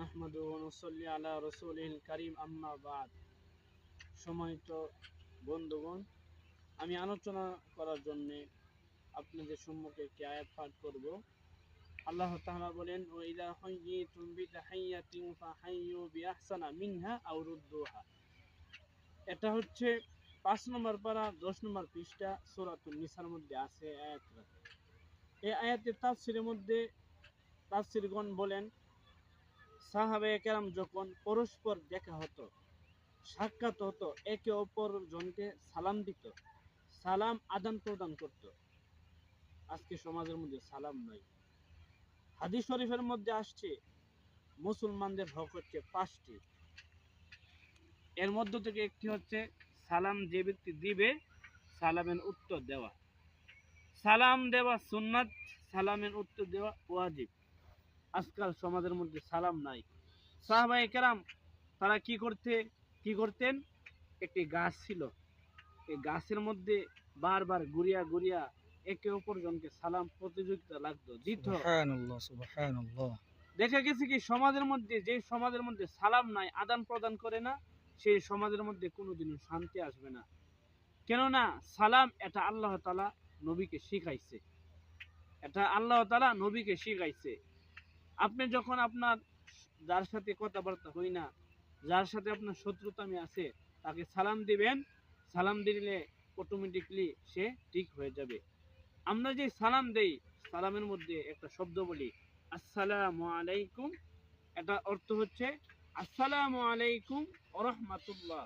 নাহমাদু নুসাল্লি আলা রাসূলিল কারীম, আম্মা বাদ। সম্মানিত বন্ধুগণ, আমি আলোচনা করার জন্য আপনাদের সম্মুখে একটি আয়াত পাঠ করব। আল্লাহ তাআলা বলেন, ওয়া ইযা হাইয়িতুম বিতাহিয়াতিন ফাহাইয়ু বিআহসানা মিনহা আও রুদ্দুহা। এটা হচ্ছে পাঁচ নম্বর পারা, দশ নম্বর পৃষ্ঠা, সূরাতুন নিসার মধ্যে আছে এই আয়াতটা। এই আয়াতের তাফসিরের মধ্যে তাফসিরগণ বলেন সাহাবে কেরাম যখন পরস্পর দেখা হতো, সাক্ষাৎ হতো, একে অপর জনকে সালাম দিত, সালাম আদান প্রদান করত। আজকে সমাজের মধ্যে সালাম নাই। হাদিস শরীফের মধ্যে আসছে, মুসলমানদের হক হচ্ছে পাঁচটি। এর মধ্য থেকে একটি হচ্ছে, সালাম যে ব্যক্তি দিবে, সালামের উত্তর দেওয়া। সালাম দেওয়া সুন্নাত, সালামের উত্তর দেওয়া ওয়াজিব। আজকাল সমাজের মধ্যে সালাম নাই। সাহাবাই কেরাম তারা কি করতে কি করতেন? একটি গাছ ছিল। এই গাছের মধ্যে বারবার ঘুরিয়া ঘুরিয়া একে অপর জনকে সালাম প্রতিযোগিতা লাগতো দিত। দেখা গেছে কি সমাজের মধ্যে যে সমাজের মধ্যে সালাম নাই আদান প্রদান করে না সেই সমাজের মধ্যে কোনোদিনও শান্তি আসবে না। কেননা সালাম এটা আল্লাহ তালা নবীকে শিখাইছে। এটা আল্লাহ তালা নবীকে শিখাইছে। আপনি যখন আপনার যার সাথে কথাবার্তা হই না, যার সাথে আপনার শত্রুতামি আছে, তাকে সালাম দিবেন, সালাম দিলে অটোমেটিকলি সে ঠিক হয়ে যাবে। আমরা যে সালাম দেই, সালামের মধ্যে একটা শব্দ বলি, আসসালামু আলাইকুম। এটা অর্থ হচ্ছে, আসসালামু আলাইকুম ওরহমাতুল্লাহ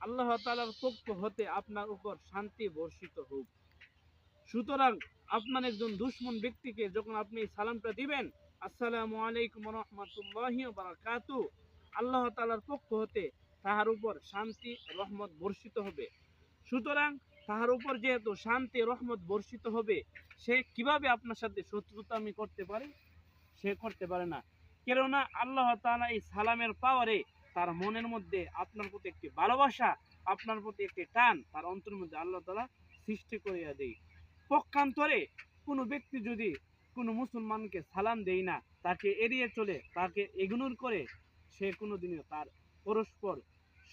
আল্লাহ তাআলার পক্ষ হতে আপনার উপর শান্তি বর্ষিত হোক। সুতরাং আপনার একজন দুশ্মন ব্যক্তিকে যখন আপনি সালামটা দিবেন আসসালামু আলাইকুম রহমতুল্লাহি বারাকাতু আল্লাহ তাআলার পক্ষ হতে তাহার উপর শান্তি, রহমত বর্ষিত হবে। সুতরাং তাহার উপর যেহেতু শান্তি, রহমত বর্ষিত হবে, সে কীভাবে আপনার সাথে শত্রুতামি করতে পারে? সে করতে পারে না। কেননা আল্লাহ তাআলা এই সালামের পাওয়ারে তার মনের মধ্যে আপনার প্রতি একটি ভালোবাসা, আপনার প্রতি একটি টান তার অন্তরের মধ্যে আল্লাহ তাআলা সৃষ্টি করিয়া দেয়। পক্ষান্তরে কোনো ব্যক্তি যদি কোনো মুসলমানকে সালাম দেই না, তাকে এড়িয়ে চলে, তাকে ইগনোর করে, সে কোনোদিনও তার পরস্পর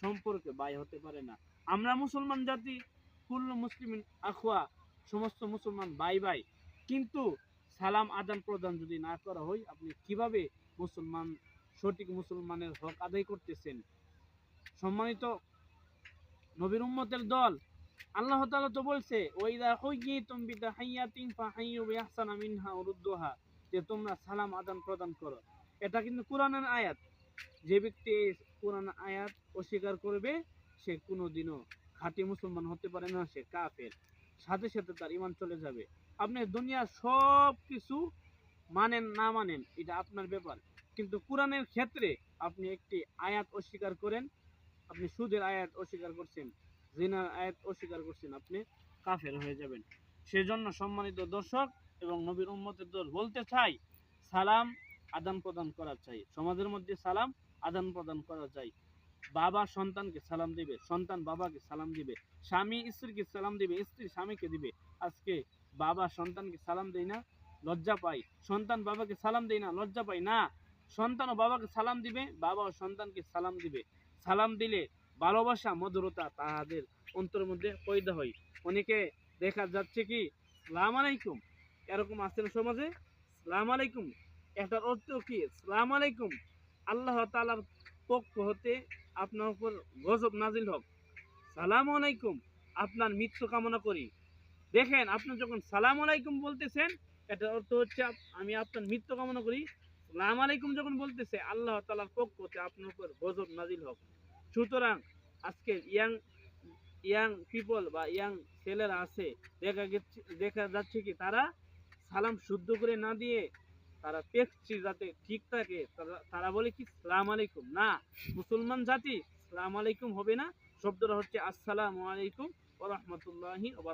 সম্পর্কে বাই হতে পারে না। আমরা মুসলমান জাতি, কুল্ল মুসলিম আখোয়া সমস্ত মুসলমান বাই বাই। কিন্তু সালাম আদান প্রদান যদি না করা হয়, আপনি কীভাবে মুসলমান, সঠিক মুসলমানের হক আদায় করতেছেন? সম্মানিত নবীর উম্মতের দল আল্লাহ তাআলা তো বলছে, ওয়াইদা হুইয়িতুম বিতাহিয়াতিন ফাহাইয়ু বিআহসানা মিনহা উরুদ্দুহা যে তোমরা সালাম আদান প্রদান করো। এটা কিন্তু কোরআনের আয়াত। যে ব্যক্তি এই কোরআন আয়াত অস্বীকার করবে, সে কোনোদিনও খাঁটি মুসলমান হতে পারে না, সে কাফের। সাথে সাথে তার ইমান চলে যাবে। আপনি দুনিয়ার সব কিছু মানেন না মানেন, এটা আপনার ব্যাপার। কিন্তু কোরআনের ক্ষেত্রে আপনি একটি আয়াত অস্বীকার করেন, আপনি সুদের আয়াত অস্বীকার করছেন। জিনার আয়াত অস্বীকার করছেন আপনি, কাফের হয়ে যাবেন। সেজন্য সম্মানিত দর্শক এবং নবীর উম্মতের দল বলতে চাই, সালাম আদান প্রদান করা চাই। সমাজের মধ্যে সালাম আদান প্রদান করা চাই। বাবা সন্তানকে সালাম দিবে, সন্তান বাবাকে সালাম দিবে, স্বামী স্ত্রীকে সালাম দিবে, স্ত্রী স্বামীকে দিবে। আজকে বাবা সন্তানকে সালাম দেয় না, লজ্জা পাই সন্তান বাবাকে সালাম দেয় না, লজ্জা পাই না। সন্তান ও বাবাকে সালাম দিবে, বাবা ও সন্তানকে সালাম দিবে। সালাম দিলে ভালোবাসা, মধুরতা তাহাদের অন্তরের মধ্যে পয়দা হয়। অনেকে দেখা যাচ্ছে কি, সালাম আলাইকুম, এরকম আছে না সমাজে? সালাম আলাইকুম, এটার অর্থ কি? সালাম আলাইকুম, আল্লাহ তাআলার পক্ষ হতে আপনার উপর গজব নাজিল হোক। সালাম আলাইকুম, আপনার মৃত্যু কামনা করি। দেখেন, আপনি যখন সালাম আলাইকুম বলতেছেন, এটার অর্থ হচ্ছে আমি আপনার মৃত্যু কামনা করি। সালাম আলাইকুম যখন বলতেছে, আল্লাহ তাআলার পক্ষ হতে আপনার উপর গজব নাজিল হোক। সুতরাং আজকে ইয়াং ইয়াং পিপল বা ইয়াং ছেলেরা আছে, দেখা গেছে, দেখা যাচ্ছে কি তারা সালাম শুদ্ধ করে না দিয়ে তারা পেক্সি যাতে ঠিক থাকে, তারা বলে কি, সালাম আলাইকুম। না, মুসলমান জাতি সালাম আলাইকুম হবে না, শব্দটা হচ্ছে আসসালামু আলাইকুম ওয়া রাহমাতুল্লাহি ওয়া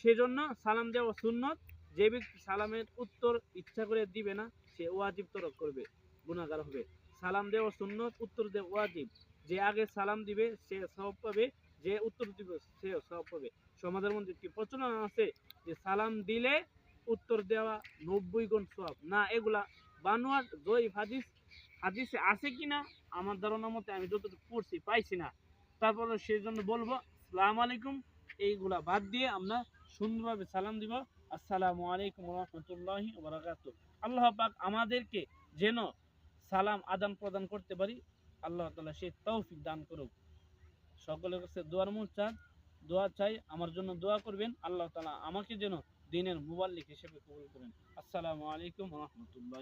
সেজন্য সালাম দেওয়া সুন্নত, যে ব্যক্তি সালামের উত্তর ইচ্ছা করে দিবে না, সে ওয়াজিব তরক করবে, গুনাহগার হবে। সালাম দেওয়া সুন্নত, উত্তর দেওয়া ওয়াজিব। যে আগে সালাম দিবে, সে সব পাবে, যে উত্তর দিবে, সে সব পাবে। সমাজের মধ্যে একটি প্রচলন আছে যে সালাম দিলে উত্তর দেওয়া নব্বই গুণ সব না, এগুলা বানোয়ার, জয়ীফ হাদিস, হাদিসে আছে কিনা, আমার ধারণা মতে আমি যতটুকু পড়ছি পাইছি না। তারপরে সেই জন্য বলব, সালাম আলাইকুম, এইগুলা বাদ দিয়ে আমরা সুন্দরভাবে সালাম দিব। আসসালামু আলাইকুম রহমতুল্লাহি আল্লাহ পাক আমাদেরকে যেন সালাম আদান প্রদান করতে পারি আল্লাহ তালা সেই তৌফিক দান করুক। সকলের কাছে দোয়ার মূল চান, দোয়া চাই, আমার জন্য দোয়া করবেন, আল্লাহ তালা আমাকে যেন দিনের মোবাল্লিক হিসেবে কবুল করেন। আসসালামু আলাইকুম রহমতুল্লাহ